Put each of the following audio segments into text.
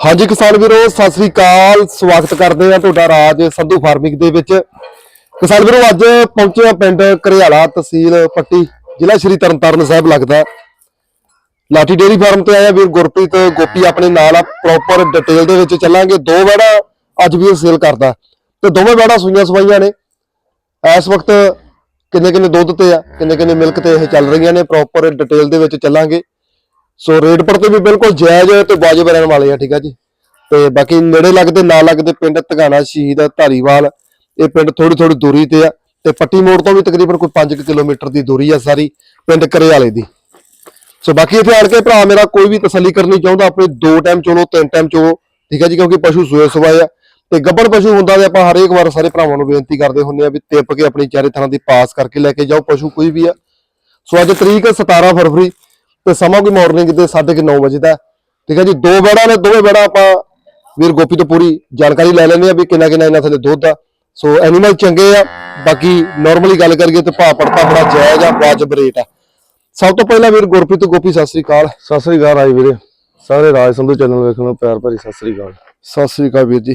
ਹਾਂਜੀ ਕਿਸਾਨ ਵੀਰੋ, ਸਤਿ ਸ੍ਰੀ ਅਕਾਲ। ਸਵਾਗਤ ਕਰਦੇ ਆ ਤੁਹਾਡਾ ਰਾਜ ਸੰਧੂ ਫਾਰਮਿੰਗ ਦੇ ਵਿੱਚ। ਕਿਸਾਨ ਵੀਰੋ, ਅੱਜ ਪਹੁੰਚੇ ਆ ਪਿੰਡ ਘਰਿਆਲਾ ਤਹਿਸੀਲ ਪੱਟੀ, ਜ਼ਿਲ੍ਹਾ ਸ਼੍ਰੀ ਤਰਨਤਾਰਨ ਸਾਹਿਬ ਲੱਗਦਾ ਲਾਠੀ ਡੇਰੀ ਫਾਰਮ ਤੇ ਆਇਆ ਵੀਰ ਗੁਰਪ੍ਰੀਤ ਗੋਪੀ, ਆਪਣੇ ਨਾਲ ਆ ਪ੍ਰੋਪਰ ਡਿਟੇਲ ਦੇ ਵਿੱਚ ਚੱਲਾਂਗੇ। ਦੋ ਵੜਾ ਅੱਜ ਵੀ ਸੇਲ ਕਰਦਾ ਤੇ ਦੋਵੇਂ ਵੜਾ ਸੂਈਆਂ ਸਵਾਈਆਂ ਨੇ। ਇਸ ਵਕਤ ਕਿੰਨੇ ਕਿੰਨੇ ਦੁੱਧ ਤੇ ਆ ਕਿੰਨੇ ਕਿੰਨੇ ਮਿਲਕ ਤੇ ਇਹ ਚੱਲ ਰਹੀਆਂ ਨੇ ਪ੍ਰੋਪਰ ਡਿਟੇਲ ਦੇ ਵਿੱਚ ਚੱਲਾਂਗੇ। ਸੋ ਰੇਟ ਪਰ ਤੇ ਵੀ ਬਿਲਕੁਲ ਜਾਇਜ਼ ਤੇ ਵਾਜਬ ਰਹਿਣ ਵਾਲੇ ਆ, ਠੀਕ ਆ ਜੀ। ਤੇ ਬਾਕੀ ਨੇੜੇ ਲੱਗਦੇ ਨਾ ਲੱਗਦੇ ਪਿੰਡ ਧਗਾਣਾ ਸ਼ਹੀਦ ਧਾਰੀਵਾਲ, ਇਹ ਪਿੰਡ ਥੋੜੀ ਥੋੜੀ ਦੂਰੀ ਤੇ ਆ। ਤੇ ਪੱਟੀ ਮੋੜ ਤੋਂ ਵੀ ਤਕਰੀਬਨ ਕੋਈ 5 ਕਿਲੋਮੀਟਰ ਦੀ ਦੂਰੀ ਆ ਸਾਰੀ ਪਿੰਡ ਕਰੇਵਾਲੇ ਦੀ। ਸੋ ਬਾਕੀ ਇੱਥੇ ਆਣ ਕੇ ਭਰਾ ਮੇਰਾ ਕੋਈ ਵੀ ਤਸੱਲੀ ਕਰਨੀ ਚਾਹੁੰਦਾ, ਆਪਣੇ ਦੋ ਟਾਈਮ ਚੋਲੋ, ਤਿੰਨ ਟਾਈਮ ਚੋਲੋ ਠੀਕ ਹੈ ਜੀ, ਕਿਉਂਕਿ ਪਸ਼ੂ ਸੂਏ ਸਵਾਏ ਆ। ਤੇ ਗੱਬੜ ਪਸ਼ੂ ਹੁੰਦਾ ਤੇ ਆਪਾਂ ਹਰੇਕ ਵਾਰ ਸਾਰੇ ਭਰਾਵਾਂ ਨੂੰ ਬੇਨਤੀ ਕਰਦੇ ਹੁੰਦੇ ਆ ਵੀ ਤਿੱਪ ਕੇ ਆਪਣੀ ਚਾਰੇ ਥਾਂ ਦੀ ਪਾਸ ਕਰਕੇ ਲੈ ਕੇ ਜਾਓ, ਪਸ਼ੂ ਕੋਈ ਵੀ ਆ। ਸੋ ਅੱਜ ਤਰੀਕ 17 ਫਰਵਰੀ ਤੇ ਸਮਾਂ ਕੋਈ ਮਾਰਨਿੰਗ ਦੇ 9:30 ਵਜੇ ਦਾ। ਠੀਕ ਹੈ ਜੀ ਦੋ ਬੈੜਾਂ ਨੇ ਦੋਵੇਂ ਬੈੜਾਂ ਆਪਾਂ ਵੀਰ ਗੋਪੀ ਤੋਂ ਪੂਰੀ ਜਾਣਕਾਰੀ ਲੈ ਲੈਂਦੇ ਆ ਵੀ ਕਿੰਨਾ ਕਿੰਨਾ ਇਹਨਾਂ ਥੱਲੇ ਦੁੱਧ ਆ। ਸੋ ਐਨੀਮਲ ਚੰਗੇ ਆ ਬਾਕੀ ਨਾਰਮਲੀ ਗੱਲ ਕਰੀਏ ਤੇ ਭਾਅ ਪੜਤਾ ਬੜਾ ਜਾਇਜ਼ ਆ ਵਾਜਬ ਰੇਟ ਆ। ਸਭ ਤੋਂ ਪਹਿਲਾਂ ਵੀਰ ਗੁਰਪ੍ਰੀਤ ਗੋਪੀ ਸਤਿ ਸ੍ਰੀ ਅਕਾਲ। ਸਤਿ ਸ੍ਰੀ ਅਕਾਲ ਆਈ ਵੀਰੇ। ਸਾਰੇ ਰਾਜ ਸੰਧੂ ਚੈਨਲ ਵੇਖਣ ਨੂੰ ਪਿਆਰ ਭਰੀ ਸਤਿ ਸ੍ਰੀ ਅਕਾਲ। ਸਤਿ ਸ੍ਰੀ ਅਕਾਲ ਵੀਰ ਜੀ।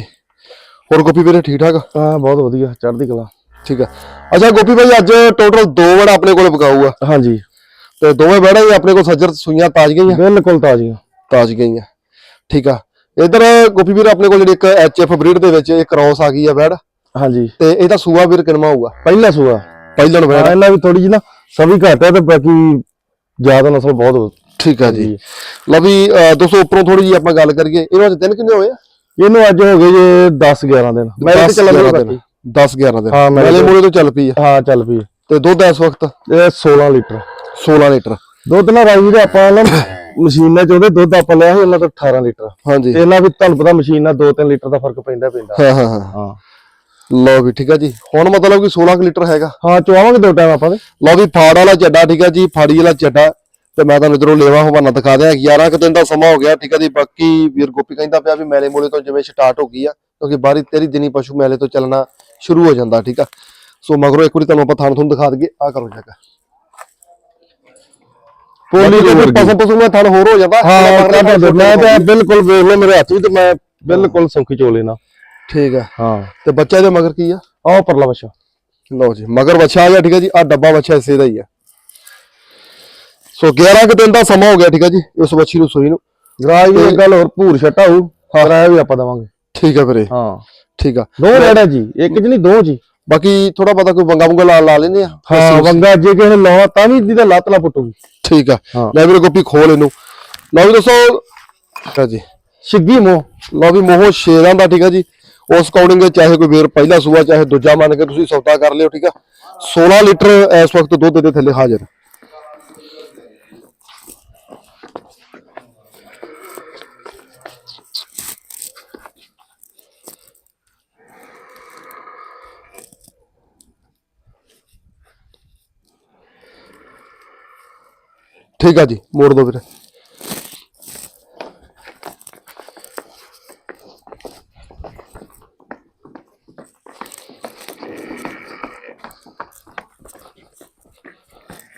ਹੋਰ ਗੋਪੀ ਵੀਰੇ ਠੀਕ ਠਾਕ? ਹਾਂ ਬਹੁਤ ਵਧੀਆ ਚੜ੍ਹਦੀ ਕਲਾ। ਠੀਕ ਆ। ਅੱਛਾ ਗੋਪੀ ਭਾਈ ਅੱਜ ਟੋਟਲ ਦੋ ਵੜ ਆਪਣੇ ਕੋਲ ਬਕਾਊ ਆ ਹਾਂਜੀ। ਤੇ ਦੋਵੇਂ ਵੜਾਂ ਹੀ ਆਪਣੇ ਕੋਲ ਸੱਜਰ ਸੂਈਆਂ ਤਾਜ ਗਈਆਂ ਬਿਲਕੁਲ ਤਾਜ਼ੀਆਂ। ਤਾਜ ਗਈਆਂ ਠੀਕ ਆ। ਇਧਰ ਗੋਪੀ ਵੀਰ ਆਪਣੇ ਕੋਲ ਜਿਹੜੀ ਇੱਕ ਐਚਐਫ ਬਰੀਡ ਦੇ ਵਿੱਚ ਇੱਕ ਕ੍ਰਾਸ ਆ ਗਈ ਆ ਵੜ ਹਾਂਜੀ। ਤੇ ਇਹਦਾ ਸੂਆ ਵੀਰ ਕਿੰਨਾ ਹੋਊਗਾ? ਪਹਿਲਾ ਸੂਆ। ਪਹਿਲਣ ਵੜ ਹਾਂ ਇਹਨਾਂ ਵੀ ਥੋੜੀ ਜਿਹੀ ਨਾ ਸਭੀ ਘੱਟ ਹੈ ਤੇ ਬਾਕੀ ਜ਼ਿਆਦਾ ਨਸਲ ਬਹੁਤ ਠੀਕ ਆ ਜੀ। ਲਓ ਵੀ ਦੋਸਤੋ ਉੱਪਰੋਂ ਥੋੜੀ ਜੀ ਆਪਾਂ ਗੱਲ ਕਰੀਏ। ਇਹਨਾਂ ਦੇ ਦਿਨ ਕਿੰਨੇ ਹੋਏ ਆ? ਇਹਨੂੰ ਅੱਜ ਹੋ ਗਏ ਜੇ 10 11 ਦਿਨ। ਮੈਂ ਤੇ 10 ਚੱਲਣ 11 ਲੱਗਾ ਦਿਨ 10 11 ਦਿਨ। ਹਾਂ, ਮੇਰੇ ਮੂਲੇ ਤੋਂ ਚੱਲ ਪਈ ਆ। ਹਾਂ ਚੱਲ ਪਈ ਤੇ ਦੁੱਧ ਇਸ ਵਕਤ? ਇਹ 16 ਲੀਟਰ। 16 ਲੀਟਰ। ਦੁੱਧ ਨਾ ਰਾਜੀ ਦੇ ਆਪਾਂ ਨਾ ਮਸ਼ੀਨਾਂ ਚ ਉਹਦੇ ਦੁੱਧ ਆਪਾਂ ਲਿਆ ਸੀ ਉਹਨਾਂ ਤੋਂ 18 ਲੀਟਰ। ਹਾਂਜੀ। ਤੇ ਇਹਨਾਂ ਵੀ ਤੁਹਾਨੂੰ ਪਤਾ ਮਸ਼ੀਨ ਨਾਲ 2-3 ਲੀਟਰ ਦਾ ਫ਼ਰਕ ਪੈਂਦਾ ਪੈਂਦਾ। ਹਾਂ ਹਾਂ ਹਾਂ। ਲਓ ਵੀ ਠੀਕ ਆ ਜੀ। ਹੁਣ ਮਤਲਬ ਕਿ 16 ਕੁ ਲੀਟਰ ਹੈਗਾ। ਹਾਂ ਚਵਾਵਾਂਗੇ ਦੋ ਟਾਈਮ ਆਪਾਂ ਦੇ। ਲਓ ਵੀ ਫਾੜ ਵਾਲਾ ਚੱਡਾ ਠੀਕ ਆ ਜੀ ਫਾੜੀ ਵਾਲਾ ਚੱਡਾ। ਤੇ ਮੈਂ ਤੁਹਾਨੂੰ ਇਧਰੋਂ ਲੇਵਾ ਹਵਾਨਾ ਦਿਖਾ ਦਿਆਂ। 11 ਕੁ ਦਿਨ ਦਾ ਸਮਾਂ ਹੋ ਗਿਆ ਠੀਕ ਆ ਜੀ। ਬਾਕੀ ਵੀਰ ਗੋਪੀ ਕਹਿੰਦਾ ਪਿਆ ਵੀ ਮੈਲੇ ਮੂਲੇ ਤੋਂ ਜਿਵੇਂ ਸਟਾਰਟ ਹੋ ਗਈ ਆ ਕਿਉਂਕਿ ਬਾਰੀ ਤੇਰੀ ਦਿਨੀ ਪਸ਼ੂ ਮੈਲੇ ਤੋਂ ਚੱਲਣਾ ਸ਼ੁਰੂ ਹੋ ਜਾਂਦਾ ਠੀਕ ਆ। ਸੋ ਮਗਰੋਂ ਇੱਕ ਵਾਰੀ ਤੁਹਾਨੂੰ ਆਪਾਂ ਥਾਣ ਤੁਹਾਨੂੰ ਦਿਖਾ ਦਈਏ ਆ ਕਰੋ ਜੱਗਾ ਪੋਲੀ ਦੇ ਵਿੱਚ ਪਸ਼ੂ ਪਸ਼ੂ ਮੈਂ ਥਣ ਹੋਰ ਹੋ ਜਾਂਦਾ ਹਾਂ ਦੇ ਮੈਂ ਤਾਂ ਬਿਲਕੁਲ ਵੇਖ ਲਓ ਮੇਰੇ ਹੱਥ ਵੀ ਤੇ ਮੈਂ ਬਿਲਕੁਲ ਸੌਖੀ ਚੋ ਲੈਣਾ ਠੀਕ ਆ। ਹਾਂ। ਤੇ ਬੱਚਾ ਇਹਦੇ ਮਗਰ ਕੀ ਆ? ਆਹ ਪਰਲਾ ਬੱਚਾ। ਲਓ ਜੀ ਮਗਰ ਬੱਚਾ ਆ ਗਿਆ ਠੀਕ ਆ ਜੀ। ਆ ਡੱਬਾ ਬੱਚਾ ਇਸੇ ਦਾ ਹੀ ਆ। ਸੋ 11 ਕੁ ਦਿਨ ਦਾ ਸਮਾਂ ਹੋ ਗਿਆ ਠੀਕ ਆ ਜੀ ਇਸ ਬੱਚੀ ਨੂੰ ਸੂਈ ਨੂੰ। ਗਰਾਜ ਦੀ ਇੱਕ ਗੱਲ ਹੋਰ ਭੂਰ ਛਟਾ ਹੋਊ ਕਿਰਾਇਆ ਵੀ ਆਪਾਂ ਦਵਾਂਗੇ। ਠੀਕ ਆ ਵੀਰੇ। ਹਾਂ। ਠੀਕ ਆ। ਦੋ ਰੇੜਾ ਜੀ ਇੱਕ ਨਹੀਂ ਦੋ ਜੀ। ਬਾਕੀ ਥੋੜਾ ਪਤਾ ਕੋਈ ਵੰਗਾ ਵੰਗਾ ਲਾ ਲਾ ਲੈਨੇ ਆ। ਹਾਂ ਵੰਗਾ ਜੇ ਕਿਸੇ ਨੇ ਲਾਉਣਾ ਤਾਂ ਵੀ ਇਹਦੀ ਤਾਂ ਲੱਤ ਪੁੱਟੂਗੀ। ਠੀਕ ਆ। ਲੈ ਵੀਰੇ ਗੋਪੀ ਖੋਲ ਇਹਨੂੰ। ਲਓ ਵੀ ਦੱਸੋ ਆ ਜੀ। ਸਿੱਗੀ ਮੋ ਲਓ ਵੀ ਮੋਹ ਸ਼ੇਰਾਂ ਦਾ ਠੀਕ ਆ ਜੀ। ਉਸ ਅਕੋਰਡਿੰਗ ਚਾਹੇ ਕੋਈ ਵੀਰ ਪਹਿਲਾ ਸੂਆ ਚਾਹੇ ਦੂਜਾ ਮੰਨ ਕੇ ਤੁਸੀਂ ਸੌਦਾ ਕਰ ਲਿਓ ਠੀਕ ਆ। 16 ਲੀਟਰ ਇਸ ਵਕਤ ਦੁੱਧ ਦੇ ਥੱਲੇ ਹਾਜ਼ਰ। ਠੀਕ ਆ ਜੀ ਮੋੜ ਦੋ ਵੀਰੇ।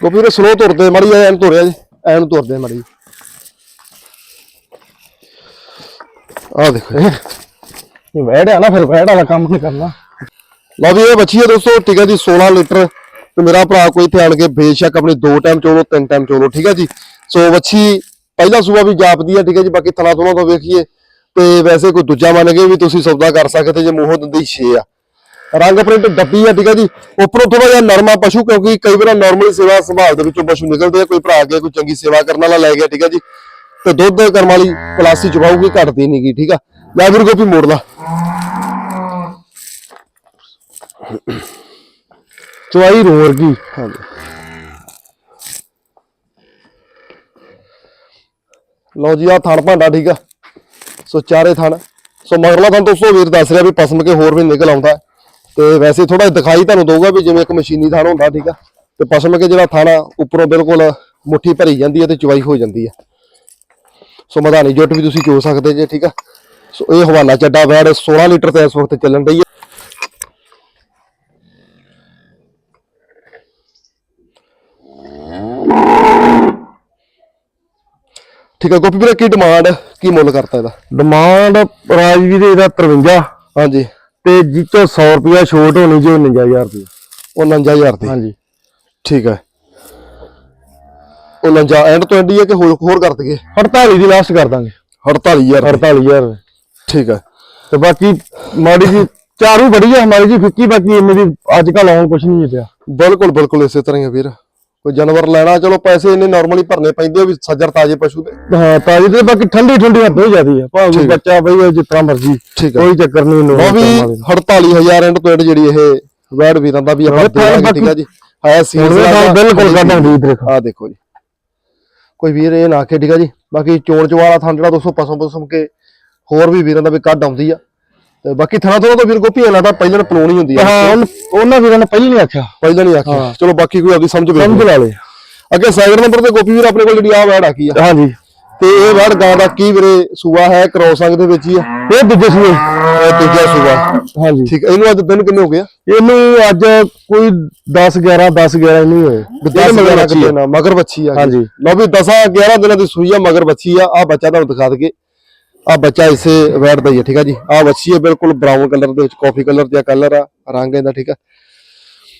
ਗੋਪੀ ਵੀਰੇ ਸਲੋ ਤੁਰਦੇ ਮੜੀ ਐਨ ਤੁਰਿਆ ਜੀ ਐਨ ਤੁਰਦੇ ਮੜੀ ਆ ਦੇਖੋ ਇਹ। ਇਹ ਵਹਿੜਿਆ ਨਾ ਫਿਰ ਵਹਿੜ ਵਾਲਾ ਕੰਮ ਨਹੀਂ ਕਰਨਾ। ਲਓ ਵੀ ਇਹ ਬੱਚੀ ਹੈ ਦੋਸਤੋ ਠੀਕ ਹੈ ਜੀ 16 ਲੀਟਰ ਤੇ ਮੇਰਾ ਭਰਾ ਕੋਈ ਇੱਥੇ ਆਣ ਕੇ ਬੇਸ਼ੱਕ ਆਪਣੀ ਦੋ ਟਾਈਮ ਚੋਲੋ, ਤਿੰਨ ਟਾਈਮ ਚੋਲੋ, ਠੀਕ ਹੈ ਜੀ? ਸੋ ਵੱਛੀ ਪਹਿਲਾ ਸੂਆ ਵੀ ਜਾਪਦੀ ਹੈ ਠੀਕ ਹੈ ਜੀ? ਬਾਕੀ ਥਣਾ ਥੋਣਾ ਤੋਂ ਵੇਖੀਏ। ਤੇ ਵੈਸੇ ਕੋਈ ਦੂਜਾ ਮੰਨ ਕੇ ਵੀ ਤੁਸੀਂ ਸੌਦਾ ਕਰ ਸਕਦੇ ਜੇ ਮੂੰਹੋਂ ਦਿੰਦੀ 6 ਆ। ਰੰਗ ਪ੍ਰਿੰਟ ਡੱਬੀ ਆ, ਠੀਕ ਹੈ ਜੀ? ਉੱਪਰੋਂ ਥੋੜਾ ਜਿਹਾ ਨਰਮਾ ਪਸ਼ੂ, ਕਿਉਂਕਿ ਕਈ ਵਾਰ ਨਾਰਮਲੀ ਸੇਵਾ ਸੰਭਾਲ ਦੇ ਵਿੱਚੋਂ ਪਸ਼ੂ ਨਿਕਲਦੇ ਆ, ਕੋਈ ਭਰਾ ਕੇ ਕੋਈ ਚੰਗੀ ਸੇਵਾ ਕਰਨ ਵਾਲਾ ਲੈ ਗਿਆ, ਠੀਕ ਹੈ ਜੀ? ਤੇ ਦੁੱਧ ਕਰਮ ਵਾਲੀ ਪਲਾਸੀ ਚਵਾਉਗੀ ਘਟਦੀ ਨਹੀਂਗੀ ਠੀਕ ਆ? ਲੈ ਵੀਰ ਗੋਪੀ ਮੋੜ ਲਾ। ਚਵਾਈ ਰੋਰ ਗਈ ਹਾਂਜੀ। ਲਓ ਜੀ ਆ ਥਣ ਭਾਂਡਾ, ਠੀਕ ਆ? ਸੋ ਚਾਰੇ ਥਣ। ਸੋ ਮਗਰਲਾ ਥਣ ਦੋਸਤੋ ਵੀਰ ਦੱਸ ਰਿਹਾ ਵੀ ਪਸਮ ਕੇ ਹੋਰ ਵੀ ਨਿਕਲ ਆਉਂਦਾ। ਤੇ ਵੈਸੇ ਥੋੜਾ ਦਿਖਾਈ ਤੁਹਾਨੂੰ ਦਊਗਾ ਵੀ ਜਿਵੇਂ ਇੱਕ ਮਸ਼ੀਨੀ ਥਣ ਹੁੰਦਾ, ਠੀਕ ਆ? ਤੇ ਪਸਮ ਕੇ ਜਿਹੜਾ ਥਣ ਆ, ਉੱਪਰੋਂ ਬਿਲਕੁਲ ਮੁੱਠੀ ਭਰੀ ਜਾਂਦੀ ਹੈ ਤੇ ਚੁਆਈ ਹੋ ਜਾਂਦੀ ਹੈ ਸੋ ਮਧਾਨੀ ਜੁੱਟ ਵੀ ਤੁਸੀਂ ਚੋ ਸਕਦੇ ਜੇ, ਠੀਕ ਆ? ਸੋ ਇਹ ਹਵਾਲਾ ਚੱਡਾ ਵੈੜ 16 ਲੀਟਰ ਤੇ ਇਸ ਵਕਤ ਚੱਲਣ ਡਈ ਹੈ ਠੀਕ ਹੈ ਗੋਪੀ ਵੀਰੇ ਕੀ ਡਿਮਾਂਡ ਕੀ ਮੁੱਲ ਕਰਤਾ ਇਹਦਾ? ਡਿਮਾਂਡ ਰਾਜਵੀਰ ਇਹਦਾ 53 ਹਾਂਜੀ। ਤੇ ਜਿੱਤੋਂ 100 ਰੁਪਿਆ ਛੋਟ ਹੋਣੀ ਜੋ 49000 ਰੁਪਏ 49000 ਦੀ? ਹਾਂਜੀ। ਠੀਕ ਹੈ 49 ਐਂਡ ਤੋਂ ਐਂਡ ਹੀ ਹੈ ਕਿ ਹੋਰ ਹੋਰ ਕਰ ਦਈਏ? 48 ਦੀ ਲਾਸਟ ਕਰ ਦਾਂਗੇ। 48000 ਦੀ। 48000 ਠੀਕ ਹੈ ਤੇ ਬਾਕੀ ਮਾੜੀ ਜੀ ਚਾਰੂ ਬੜੀ ਹੈ ਹਮਾਰੀ ਜੀ ਫਿੱਕੀ ਬਾਕੀ ਇੰਨੇ ਦੀ ਅੱਜ ਕੱਲ ਆਉਣ ਕੁਛ ਨਹੀਂ ਪਿਆ। ਬਿਲਕੁਲ ਬਿਲਕੁਲ ਇਸੇ ਤਰ੍ਹਾਂ ਹੀ ਵੀਰ। ਕੋਈ ਜਾਨਵਰ ਲੈਣਾ ਚਲੋ ਪੈਸੇ ਇੰਨੇ ਨਾਰਮਲੀ ਭਰਨੇ ਪੈਂਦੇ ਆ ਵੀ ਸੱਜਰ ਤਾਜੇ ਪਸ਼ੂ ਦੇ। ਹਾਂ ਤਾਜੀ ਤੇ ਬਾਕੀ ਠੰਡੀ ਠੰਡੀ ਹੱਦ ਹੋ ਜਾਂਦੀ ਹੈ ਭਾਵੇਂ। ਬੱਚਾ ਬਈ ਤਰ੍ਹਾਂ ਮਰਜ਼ੀ ਕੋਈ ਚੱਕਰ ਨਹੀਂ ਇਹਨੂੰ ਉਹ ਵੀ 48000 ਐਂਡ ਤੋਂ ਐਂਡ ਜਿਹੜੀ ਇਹ ਵੈਡ ਵੀਰਾਂ ਦਾ ਵੀ ਆਪਾਂ ਦੇਵਾਂਗੇ ਠੀਕ ਹੈ ਜੀ ਵੀ ਤਾਂ ਬਿਲਕੁਲ ਕਰਦਾ ਜੀ ਦੇਖੋ ਆ ਦੇਖੋ ਜੀ। ਕੋਈ ਵੀਰ ਇਹ ਨਾ ਆਖੇ ਠੀਕ ਹੈ ਜੀ। ਬਾਕੀ ਚੋਣ ਚਵਾਲਾ ਥਾਂ ਜਿਹੜਾ ਦੋਸਤੋ ਪਸਮ ਪਸਮ ਕੇ ਹੋਰ ਵੀ ਵੀਰਾਂ ਦਾ ਵੀ ਕੱਢ ਆਉਂਦੀ ਆ। ਤੇ ਬਾਕੀ ਥਣਾ ਤੋਂ ਤਾਂ ਵੀਰ ਗੋਪੀ ਇਹਨਾਂ ਦਾ ਪਹਿਲਾਂ ਪਲੋਣੀ ਹੁੰਦੀ ਆ। ਹਾਂ ਉਹਨ- ਵੀਰਾਂ ਨੇ ਪਹਿਲਾਂ ਨਹੀਂ ਆਖਿਆ। ਪਹਿਲਾਂ ਨਹੀਂ ਆਖਿਆ। ਚਲੋ ਬਾਕੀ ਕੋਈ ਆਪਦੀ ਸਮਝ ਸਮਝ ਲਾ ਲੈ ਅੱਗੇ ਸੈਕਿੰਡ ਨੰਬਰ ਤੇ ਗੋਪੀ ਵੀਰ ਆਪਣੇ ਕੋਲ ਜਿਹੜੀ ਆ ਵੈੜ ਆਖੀ ਆ? ਹਾਂਜੀ। ਤੇ ਇਹ ਵੈੜ ਗਾਂ ਦਾ ਕੀ ਵੀਰੇ? ਸੂਆ ਹੈ ਕ੍ਰੋਸ ਅੰਗ ਦੇ ਵਿੱਚ ਹੀ ਆ। ਇਹ ਦੂਜੇ ਸੂਏ। ਇਹ ਦੂਜਾ ਸੂਆ। ਹਾਂਜੀ। ਠੀਕ ਹੈ ਇਹਨੂੰ ਅੱਜ ਦਿਨ ਕਿੰਨੇ ਹੋ ਗਏ ਆ? ਇਹਨੂੰ ਅੱਜ ਕੋਈ 10 11 10 11 ਨਹੀਂ ਹੋਏ। ਦਸ ਮਗਰ ਗਿਆਰਾਂ ਬੱਚੀ ਕਿਤੇ ਨਾ ਮਗਰ ਬੱਚੀ ਆ। ਹਾਂਜੀ। ਲਓ ਵੀ 10 11 ਦਿਨਾਂ ਦੀ ਸੂਈ ਆ ਮਗਰ ਬੱਚੀ ਆ। ਆ ਬੱਚਾ ਤੁਹਾਨੂੰ ਦਿਖਾ ਦਈਏ। ਆ ਬੱਚਾ ਇਸੇ ਵੈਟ ਦਾ ਹੀ ਹੈ ਠੀਕ ਆ ਜੀ? ਆ ਬੱਚੀ ਹੈ ਬਿਲਕੁਲ ਬਰਾਊਨ ਕਲਰ ਦੇ ਵਿੱਚ ਕਾਫੀ ਕਲਰ ਜਿਹਾ ਕਲਰ ਆ ਰੰਗ ਇਹਦਾ ਠੀਕ ਆ?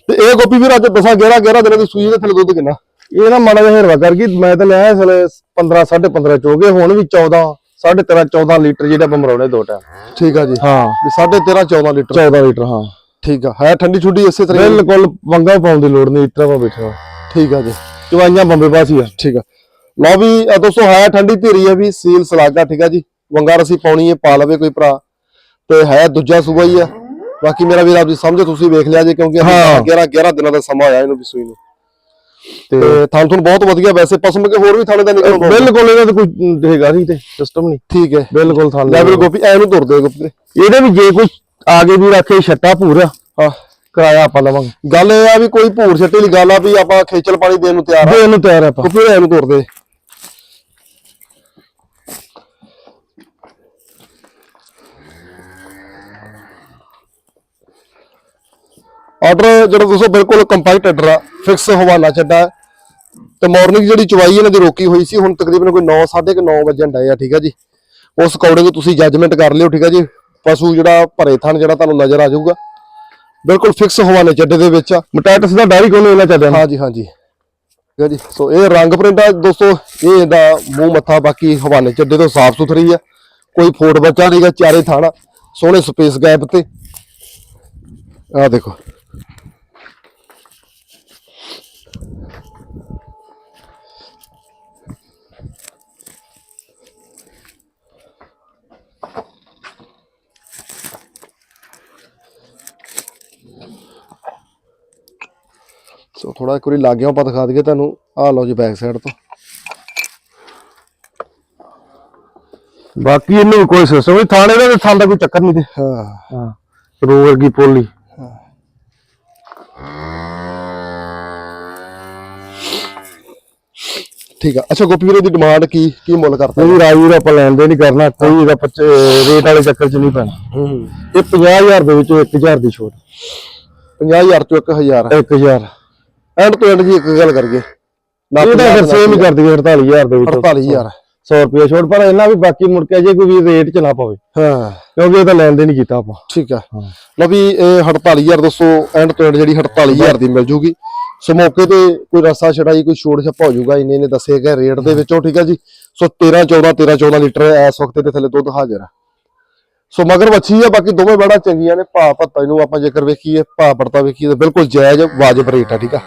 ਤੇ ਇਹ ਗੋਪੀ ਵੀਰ ਅੱਜ 10 11 11 ਦਿਨਾਂ ਦੀ ਸੂਈ ਦੇ ਥੱਲੇ ਦੁੱਧ ਕਿੰਨਾ? ਇਹ ਨਾ ਮਾੜਾ ਜਿਹਾ ਹਰਵਾ ਕਰ ਗਈ ਮੈਂ ਤਾਂ ਲਿਆ ਇਸ ਵੇਲੇ 15 15.5 ਚ ਹੋ ਗਏ ਹੁਣ ਵੀ 14 13.5 14 ਲੀਟਰ ਜਿਹੜਾ ਬੰਮਰੋਣੇ ਦੋ ਟਾਈਮ ਠੀਕ ਆ ਜੀ। ਹਾਂ। ਵੀ 13.5 14 ਲੀਟਰ। 14 ਲੀਟਰ ਹਾਂ। ਠੀਕ ਆ। ਹੈ ਠੰਡੀ ਛੁੱਡੀ ਇਸੇ ਤਰ੍ਹਾਂ ਹੀ? ਬਿਲਕੁਲ ਵੰਗਾ ਪਾਉਣ ਦੀ ਲੋੜ ਨਹੀਂ ਇਤਰਾ ਪਾ ਬੈਠਾ ਠੀਕ ਆ ਜੀ। ਚਵਾਈਆਂ ਬੰਬੇ ਪਾਸ ਹੀ ਆ। ਠੀਕ ਆ। ਲਓ ਵੀ ਦੋਸਤੋ ਹੈ ਠੰਡੀ ਧੀਰੀ ਹੈ ਵੀ ਸੀਲ ਸਲਾਗਾ ਠੀਕ ਆ ਜੀ। ਵੰਗਾਰ ਅਸੀਂ ਪਾਉਣੀ ਹੈ ਪਾ ਲਵੇ ਕੋਈ ਭਰਾ। ਤੇ ਹੈ ਦੂਜਾ ਸੂਬਾ ਹੀ ਆ। ਬਾਕੀ ਮੇਰਾ ਵੀਰ ਆਪ ਜੀ ਸਮਝੋ ਤੁਸੀਂ ਵੇਖ ਲਿਆ ਜੇ ਕਿਉਂਕਿ ਹਾਂ। 11 11 ਦਿਨਾਂ ਦਾ ਸਮਾਂ ਆਇਆ ਇਹਨੂੰ ਵੀ ਸੂਈ ਨੂੰ। ਤੇ ਥਾਂ ਤੁਹਾਨੂੰ ਬਹੁਤ ਵਧੀਆ ਵੈਸੇ ਪਸਮ ਕੇ ਹੋਰ ਵੀ ਥਾਣੇ ਦਾ ਨਿਕਲ ਬਿਲਕੁਲ ਇਹਦਾ ਤਾਂ ਕੋਈ ਹੈਗਾ ਨਹੀਂ ਤੇ ਸਿਸਟਮ ਨਹੀਂ। ਠੀਕ ਹੈ। ਬਿਲਕੁਲ ਥਾਂ ਲੈ ਵੀਰ ਗੋਪੀ ਐ ਨੂੰ ਤੁਰ ਦੇ ਗੋਪੀ। ਇਹਦੇ ਵੀ ਜੇ ਕੋਈ ਆਗੇ ਵੀ ਰੱਖੇ ਛੱਟਾ ਪੂਰਾ ਹਾਂ। ਕਿਰਾਇਆ ਆਪਾਂ ਲਵਾਂਗੇ। ਗੱਲ ਇਹ ਆ ਵੀ ਕੋਈ ਭੂਰ ਛੱਟੀ ਵਾਲੀ ਗੱਲ ਆ ਵੀ ਆਪਾਂ ਖੇਚਲ ਪਾਣੀ ਦੇਣ ਨੂੰ ਤਿਆਰ ਆ। ਦੇ ਇਹਨੂੰ ਤਿਆਰ ਆ ਆਪਾਂ। ਗੋਪੀ ਐ ਨੂੰ ਤੁਰ ਦੇ ਆਰਡਰ ਜਿਹੜਾ ਦੋਸਤੋ ਬਿਲਕੁਲ ਕੰਪੈਕਟ ਆਰਡਰ ਆ ਫਿਕਸ ਹਵਾਲਾ ਚੱਡਾ ਤੇ ਮਾਰਨਿੰਗ ਜਿਹੜੀ ਚਵਾਈ ਇਹਨਾਂ ਦੀ ਰੋਕੀ ਹੋਈ ਸੀ, ਹੁਣ ਤਕਰੀਬਨ ਕੋਈ 9 9:30 ਵਜੇ ਡਏ ਆ, ਠੀਕ ਆ ਜੀ। ਉਸ ਅਕੋਰਡਿੰਗ ਤੁਸੀਂ ਜੱਜਮੈਂਟ ਕਰ ਲਿਓ, ਠੀਕ ਆ ਜੀ। ਪਸ਼ੂ ਜਿਹੜਾ ਭਰੇ ਥਣ ਜਿਹੜਾ ਤੁਹਾਨੂੰ ਨਜ਼ਰ ਆ ਜਾਊਗਾ। ਬਿਲਕੁਲ ਫਿਕਸ ਹਵਾਲੇ ਚੱਡੇ ਦੇ ਵਿੱਚ ਮਟੈਟਸ ਦਾ ਡਾਰੀ ਕੋਲ ਇਹਨਾਂ ਚੱਲਿਆ ਹਾਂਜੀ ਹਾਂਜੀ। ਠੀਕ ਆ ਜੀ। ਸੋ ਇਹ ਰੰਗ ਪ੍ਰਿੰਟ ਆ, ਦੋਸਤੋ, ਇਹ ਇਹਦਾ ਮੂੰਹ ਮੱਥਾ ਬਾਕੀ ਹਵਾਲੇ ਚੱਡੇ ਤੋਂ ਸਾਫ਼ ਸੁਥਰੀ ਆ। ਕੋਈ ਫੋਟ ਬੱਚਾ ਨਹੀਂਗਾ ਚਾਰੇ ਥਾਣਾ, ਸੋਹਣੇ ਸਪੇਸ ਗੈਪ ਤੇ। ਆ ਦੇਖੋ। ਸੋ ਥੋੜਾ ਇੱਕ ਵਾਰੀ ਲਾਗਿਓ ਆਪਾਂ ਦਿਖਾ ਦਈਏ ਤੁਹਾਨੂੰ। ਆਹ ਲਓ ਜੀ ਬੈਕ ਸਾਈਡ ਤੋਂ। ਬਾਕੀ ਇਹਨੂੰ ਕੋਈ ਸਿਸਟਮ ਨਹੀਂ ਥਾਣੇ ਦਾ ਥਾਂ ਦਾ ਕੋਈ ਚੱਕਰ ਨਹੀਂ ਤੇ। ਹਾਂ। ਹਾਂ ਰੋ ਵਰਗੀ ਪੋਲੀ। ਠੀਕ ਆ। ਅੱਛਾ ਗੋਪੀ ਵੀਰੇ ਦੀ ਡਿਮਾਂਡ ਕੀ ਕੀ ਮੁੱਲ ਕਰਤਾ? ਨਹੀਂ ਰਾਜੂ ਦਾ ਆਪਾਂ ਲੈਣ ਦੇ ਨਹੀਂ ਕਰਨਾ ਕੋਈ ਇਹਦਾ ਰੇਟ ਵਾਲੇ ਚੱਕਰ 'ਚ ਨਹੀਂ ਪੈਣਾ। ਹੂੰ। ਇਹ 50000 ਦੇ ਵਿੱਚੋਂ 1000 ਦੀ ਛੋਟ। 50000 ਤੋਂ 1000 1000 ਐਂਡ ਤੋਂ ਐਂਡ ਜੀ ਇੱਕ ਗੱਲ ਕਰੀਏ ਤਾਂ ਫਿਰ ਸੇਮ ਹੀ ਕਰ ਦਈਏ 48000 ਦੇ ਵਿੱਚੋਂ। 48000 100 ਰੁਪਏ ਛੋਟ ਪਰ ਇਹਨਾਂ ਵੀ ਬਾਕੀ ਮੁੜ ਕੇ ਜੇ ਕੋਈ ਵੀ ਰੇਟ ਚ ਨਾ ਪਵੇ। ਹਾਂ। ਕਿਉਂਕਿ ਇਹ ਤਾਂ ਲੈਣ ਦੇ ਨਹੀਂ ਕੀਤਾ ਆਪਾਂ। ਠੀਕ ਆ। ਲਓ ਵੀ ਇਹ 48000 ਦੋਸਤੋ ਐਂਡ ਤੋਂ ਐਂਡ ਜਿਹੜੀ 48000 ਦੀ ਮਿਲ ਜੂਗੀ। ਸੋ ਮੌਕੇ ਤੇ ਕੋਈ ਰਸਾ ਛੜਾਈ ਕੋਈ ਛੋੜ ਛੱਪਾ ਹੋ ਜਾਊਗਾ ਇੰਨੇ ਨੇ ਦੱਸੇ ਗਏ ਰੇਟ ਦੇ ਵਿੱਚੋਂ ਠੀਕ ਆ ਜੀ। ਸੋ 13 14 13 14 ਲੀਟਰ ਇਸ ਵਕਤ ਦੇ ਥੱਲੇ ਦੁੱਧ ਹਾਜ਼ਰ ਆ। ਸੋ ਮਗਰ ਵੱਛੀ ਆ ਬਾਕੀ ਦੋਵੇਂ ਬੜਾ ਚੰਗੀਆਂ ਨੇ ਭਾ ਭੱਤਾ ਨੂੰ ਆਪਾਂ ਜੇਕਰ ਵੇਖੀਏ ਭਾ ਪੜਤਾ ਵੇਖੀਏ ਤਾਂ ਬਿਲਕੁਲ ਜਾਇਜ਼ ਵਾਜਬ ਰੇਟ ਆ ਠੀਕ ਆ।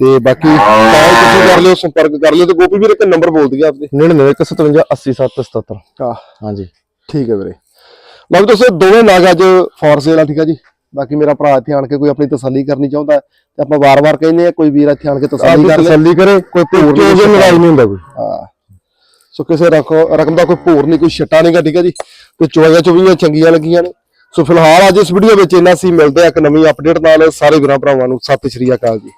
ਤੇ ਬਾਕੀ ਕਾਲ ਤੁਸੀਂ ਕਰ ਲਿਓ ਸੰਪਰਕ ਕਰ ਲਿਓ ਤੇ ਗੋਪੀ ਵੀਰ ਇੱਕ ਨੰਬਰ ਬੋਲ ਦਈਏ ਆਪਦੇ। 99 87 77 ਹਾਂ। ਹਾਂਜੀ। ਠੀਕ ਹੈ ਵੀਰੇ। ਲਓ ਵੀ ਦੋਸਤੋ ਦੋਵੇਂ ਨਾਗ ਅੱਜ ਫੋਰ ਸੇਲ ਆ ਠੀਕ ਆ ਜੀ। ਬਾਕੀ ਮੇਰਾ ਭਰਾ ਇੱਥੇ ਆਣ ਕੇ ਕੋਈ ਆਪਣੀ ਤਸੱਲੀ ਕਰਨੀ ਚਾਹੁੰਦਾ ਹੈ ਤੇ ਆਪਾਂ ਵਾਰ-ਵਾਰ ਕਹਿੰਦੇ ਆ ਕੋਈ ਵੀਰ ਇੱਥੇ ਆਣ ਕੇ ਤਸੱਲੀ ਕਰ ਲੈ। ਤਸੱਲੀ ਕਰੇ ਕੋਈ ਭੂਰ ਨਹੀਂ ਨਹੀਂ ਲੜਾਈ ਨਹੀਂ ਹੁੰਦਾ ਕੋਈ। ਹਾਂ। ਸੋ ਕਿਸੇ ਰਕਮ ਰਕਮ ਦਾ ਕੋਈ ਭੂਰ ਨਹੀਂ ਕੋਈ ਛੱਟਾ ਨਹੀਂਗਾ ਠੀਕ ਹੈ ਜੀ। ਤੇ ਚੁਆਈਆਂ ਚੁਵੀਆਂ ਚੰਗੀਆਂ ਲੱਗੀਆਂ ਨੇ। ਸੋ ਫਿਲਹਾਲ ਅੱਜ ਇਸ ਵੀਡੀਓ ਵਿੱਚ ਇੰਨਾ ਸੀ ਮਿਲਦੇ ਆ ਇੱਕ ਨਵੀਂ ਅਪਡੇਟ ਨਾਲ ਸਾਰੇ ਵੀਰਾਂ ਭਰਾਵਾਂ ਨੂੰ। ਸਤਿ ਸ਼੍ਰੀ ਅਕਾਲ ਜੀ।